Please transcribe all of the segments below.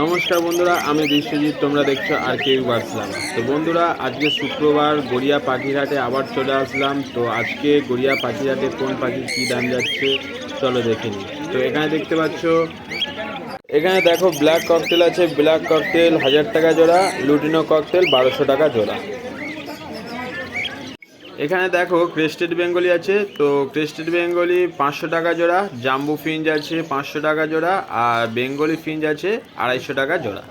নমস্কার বন্ধুরা, আমি বিশ্বজিৎ তোমরা দেখছ আর কেউ বাসলাম তো বন্ধুরা, আজকে শুক্রবার, গড়িয়া পাখিরহাটে আবার চলে আসলাম। তো আজকে গড়িয়া পাখিরহাটে কোন পাখি কী দাম যাচ্ছে, চলো দেখে নিই। তো এখানে দেখতে পাচ্ছ, এখানে দেখো ব্ল্যাক ককটেল আছে ব্ল্যাক ককটেল হাজার টাকা জোড়া, লুটিনো ককটেল বারোশো টাকা জোড়া। এখানে দেখো ক্রেস্টেড বেঙ্গলি আছে, তো ক্রেস্টেড বেঙ্গলি পাঁচশো টাকা জোড়া, জাম্বু ফিঞ্জ আছে পাঁচশো টাকা জোড়া, আর বেঙ্গলি ফিঞ্জ আছে আড়াইশো টাকা জোড়া।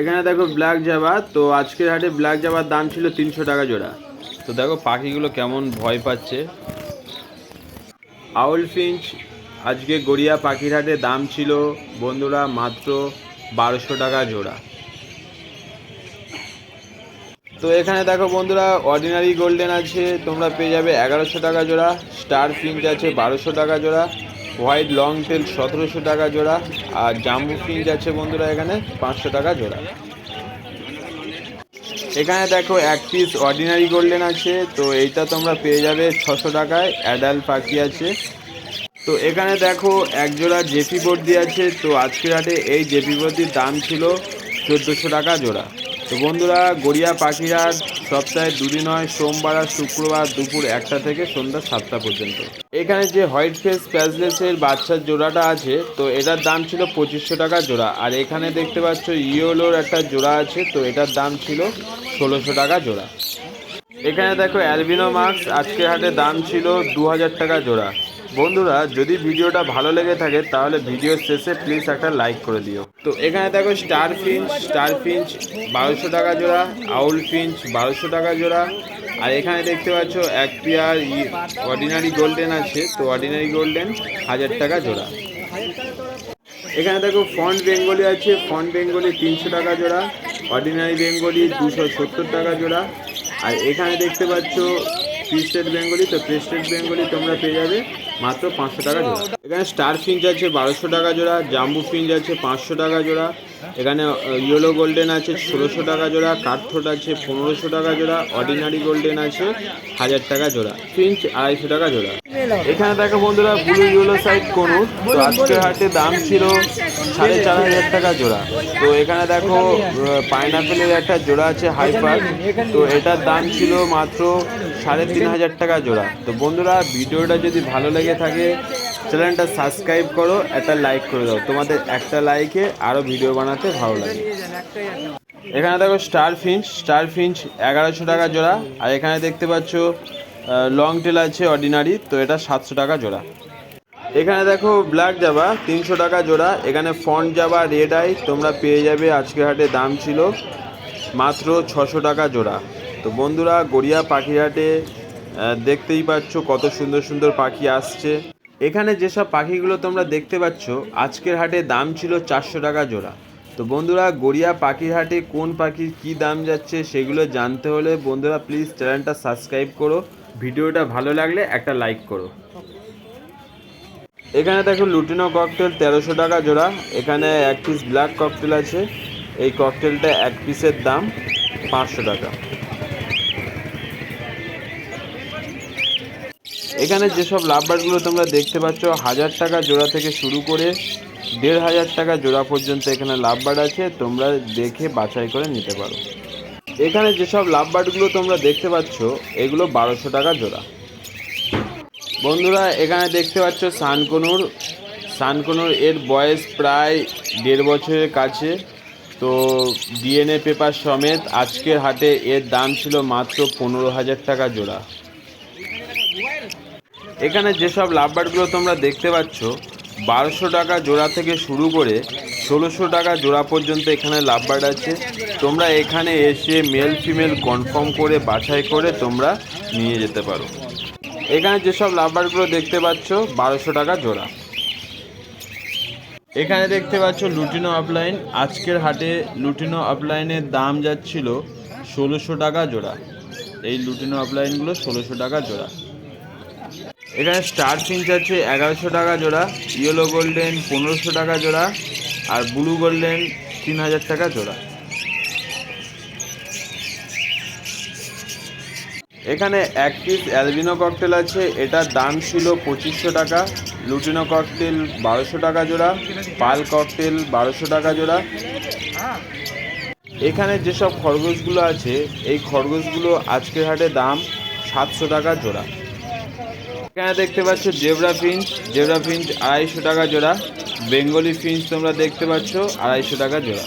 এখানে দেখো ব্ল্যাক জাবা, তো আজকের হাটে ব্ল্যাক জাবার দাম ছিল তিনশো টাকা জোড়া। তো দেখো পাখিগুলো কেমন ভয় পাচ্ছে। আউল ফিঞ্চ আজকে গড়িয়া পাখির হাটে দাম ছিল বন্ধুরা মাত্র বারোশো টাকা জোড়া। তো এখানে দেখো বন্ধুরা অর্ডিনারি গোল্ডেন আছে, তোমরা পেয়ে যাবে এগারোশো টাকা জোড়া স্টার ফিঞ্চ আছে বারোশো টাকা জোড়া হোয়াইট লং টেল সতেরোশো টাকা জোড়া, আর জাম্বু ফিঞ্চ আছে বন্ধুরা এখানে পাঁচশো টাকা জোড়া। এখানে দেখো এক পিস অর্ডিনারি গোল্ডেন আছে, তো এইটা তোমরা পেয়ে যাবে ছশো টাকায় অ্যাডাল্ট পাখি আছে। তো এখানে দেখো এক জোড়া জেপি বর্দি আছে, তো আজকের হাটে এই জেপি বর্দির দাম ছিল চোদ্দোশো টাকা জোড়া। তো বন্ধুরা, গড়িয়া পাখিরা সপ্তাহে দুদিন হয়, সোমবার আর শুক্রবার দুপুর একটা থেকে সন্ধ্যা সাতটা পর্যন্ত। এখানে যে হোয়াইট ফেস প্যাজলেসের বাচ্চার জোড়াটা আছে, তো এটার দাম ছিল পঁচিশশো টাকা জোড়া। আর এখানে দেখতে পাচ্ছ, ইয়েলোর একটা জোড়া আছে, তো এটার দাম ছিল ষোলোশো টাকা জোড়া। এখানে দেখো অ্যালবিনো মাস্ক, আজকের হাটে দাম ছিল দু হাজার টাকা জোড়া। বন্ধুরা, যদি ভিডিওটা ভালো লেগে থাকে, তাহলে ভিডিও শেষে প্লিজ একটা লাইক করে দিও। তো এখানে দেখো স্টার ফিঞ্চ স্টার ফিঞ্চ বারোশো টাকা জোড়া আউল ফিঞ্চ বারোশো টাকা জোড়া। আর এখানে দেখতে পাচ্ছ, এক পেয়ার অর্ডিনারি গোল্ডেন আছে, তো অর্ডিনারি গোল্ডেন হাজার টাকা জোড়া। এখানে দেখো ফন্ট বেঙ্গলি আছে ফন্ট বেঙ্গলি তিনশো টাকা জোড়া অর্ডিনারি বেঙ্গলি দুশো সত্তর টাকা জোড়া। আর এখানে দেখতে পাচ্ছ ক্রিস্টেড বেঙ্গলি তো ক্রিস্টেড বেঙ্গলি তোমরা পেয়ে যাবে মাত্র পাঁচশো টাকা জোড়া। এখানে স্টার ফিঞ্চ আছে বারোশো টাকা জোড়া জাম্বু ফিঞ্চ আছে পাঁচশো টাকা জোড়া এখানে ইয়েলো গোল্ডেন আছে, ষোলোশো টাকা জোড়া কাঠঠোট আছে, পনেরোশো টাকা জোড়া অর্ডিনারি গোল্ডেন আছে, হাজার টাকা জোড়া ফিঞ্চ আড়াইশো টাকা জোড়া। এখানে দেখো বন্ধুরা ব্লু ইয়েলো সাইড কোনুর তো আজকের হাটে দাম ছিল সাড়ে চার হাজার টাকা জোড়া। তো এখানে দেখো পাইনাপেলের একটা জোড়া আছে হাইপার তো এটার দাম ছিল মাত্র সাড়ে তিন হাজার টাকা জোড়া। তো বন্ধুরা, ভিডিওটা যদি ভালো লেগে থাকে চ্যানেলটা সাবস্ক্রাইব করো একটা লাইক করে দাও। তোমাদের একটা লাইকে আরও ভিডিও বানাতে ভালো লাগে। এখানে দেখো স্টার ফিঞ্চ স্টার ফিঞ্চ এগারোশো টাকা জোড়া। আর এখানে দেখতে পাচ্ছ লং টেল আছে অর্ডিনারি তো এটা সাতশো টাকা জোড়া। এখানে দেখো ব্ল্যাক জাবা তিনশো টাকা জোড়া। এখানে ফন্ট জাবা রেড আই তোমরা পেয়ে যাবে আজকে হাটে দাম ছিল মাত্র ছশো টাকা জোড়া। তো বন্ধুরা গড়িয়া পাখিরহাটে আহ, দেখতেই পাচ্ছ কত সুন্দর সুন্দর পাখি আসছে। এখানে যেসব পাখিগুলো তোমরা দেখতে পাচ্ছ, আজকের হাটে দাম ছিল চারশো টাকা জোড়া। তো বন্ধুরা, গড়িয়া পাখির হাটে কোন পাখির কী দাম যাচ্ছে সেগুলো জানতে হলে বন্ধুরা প্লিজ চ্যানেলটা সাবস্ক্রাইব করো। ভিডিওটা ভালো লাগলে একটা লাইক করো। এখানে দেখো লুটিনো ককটেল তেরোশো টাকা জোড়া। এখানে এক পিস ব্ল্যাক ককটেল আছে। এই ককটেলটা এক পিসের দাম পাঁচশো টাকা। এখানে যেসব লাভবারগুলো তোমরা দেখতে পাচ্ছ, হাজার টাকা জোড়া থেকে শুরু করে দেড় হাজার টাকা জোড়া পর্যন্ত এখানে লাভবার আছে, তোমরা দেখে বাছাই করে নিতে পারো। এখানে যেসব লাভবারগুলো তোমরা দেখতে পাচ্ছ, এগুলো বারোশো টাকা জোড়া। বন্ধুরা, এখানে দেখতে পাচ্ছ সানকনুর সানকনুর এর বয়স প্রায় দেড় বছরের কাছে। তো ডিএনএ পেপার সমেত আজকের হাটে এর দাম ছিল মাত্র পনেরো হাজার টাকা জোড়া। এখানে যেসব লাভবারগুলো তোমরা দেখতে পাচ্ছ, বারোশো টাকা জোড়া থেকে শুরু করে ষোলোশো টাকা জোড়া পর্যন্ত এখানে লাভবার্ড আছে। তোমরা এখানে এসে মেল ফিমেল কনফার্ম করে বাছাই করে তোমরা নিয়ে যেতে পারো। এখানে যেসব লাভবারগুলো দেখতে পাচ্ছ, বারোশো টাকা জোড়া। এখানে দেখতে পাচ্ছ লুটিনো আপলাইন আজকের হাটে লুটিনো আপলাইনের দাম যাচ্ছিল ষোলোশো টাকা জোড়া। এই লুটিনো আপলাইনগুলো ষোলোশো টাকা জোড়া। এখানে স্টার ফিঞ্চ আছে, এগারোশো টাকা জোড়া ইয়েলো গোল্ডেন পনেরোশো টাকা জোড়া, আর ব্লু গোল্ডেন তিন হাজার টাকা জোড়া। এখানে এক পিস অ্যালবিনো ককটেল আছে এটার দাম ছিল পঁচিশশো টাকা লুটিনো ককটেল বারোশো টাকা জোড়া পাল ককটেল বারোশো টাকা জোড়া। এখানে যেসব খরগোশগুলো আছে, এই খরগোশগুলো আজকের হাটে দাম সাতশো টাকা জোড়া। এখানে দেখতে পাচ্ছ জেবরা ফিঞ্চ জেবরা ফিঞ্চ আড়াইশো টাকা জোড়া। বেঙ্গলি ফিঞ্চ তোমরা দেখতে পাচ্ছ আড়াইশো টাকা জোড়া।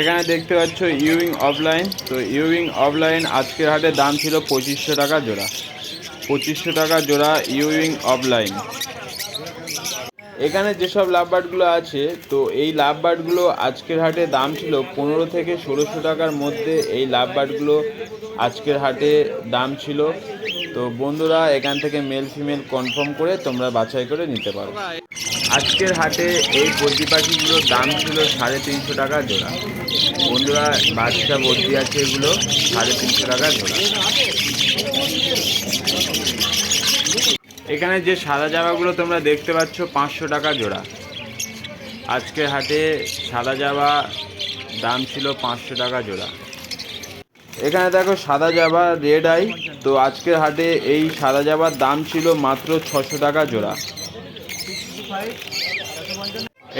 এখানে দেখতে পাচ্ছ ইউইং অফলাইন, তো ইউইং অফলাইন আজকের হাটে দাম ছিল পঁচিশশো টাকা জোড়া। পঁচিশশো টাকা জোড়া ইউইং অফলাইন। এখানে যেসব লাভবার্ডগুলো আছে, তো এই লাভ লাভবার্ডগুলো আজকের হাটে দাম ছিল পনেরো থেকে ষোলোশো টাকার মধ্যে এই লাভ লাভবার্ডগুলো আজকের হাটে দাম ছিল। তো বন্ধুরা, এখান থেকে মেল ফিমেল কনফার্ম করে তোমরা বাছাই করে নিতে পারো। আজকের হাটে এই বদ্রি পাখিগুলোর দাম ছিল সাড়ে তিনশো টাকা জোড়া। বন্ধুরা, বাচ্চা বদ্রি আছে এগুলো সাড়ে তিনশো টাকা জোড়া। এখানে যে সাদা জামাগুলো তোমরা দেখতে পাচ্ছ, পাঁচশো টাকা জোড়া। আজকের হাটে সাদা জামা দাম ছিল পাঁচশো টাকা জোড়া। এখানে দেখো সাদা জাবা রেড আই তো আজকের হাটে এই সাদা জাবার দাম ছিল মাত্র ছশো টাকা জোড়া।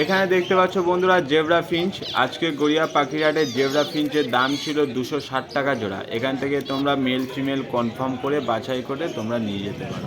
এখানে দেখতে পাচ্ছ বন্ধুরা জেবরা ফিঞ্চ। আজকে গড়িয়া পাখিরহাটে জেবরা ফিঞ্চের দাম ছিল দুশো ষাট টাকা জোড়া। এখান থেকে তোমরা মেল ফিমেল কনফার্ম করে বাছাই করে তোমরা নিয়ে যেতে পারো।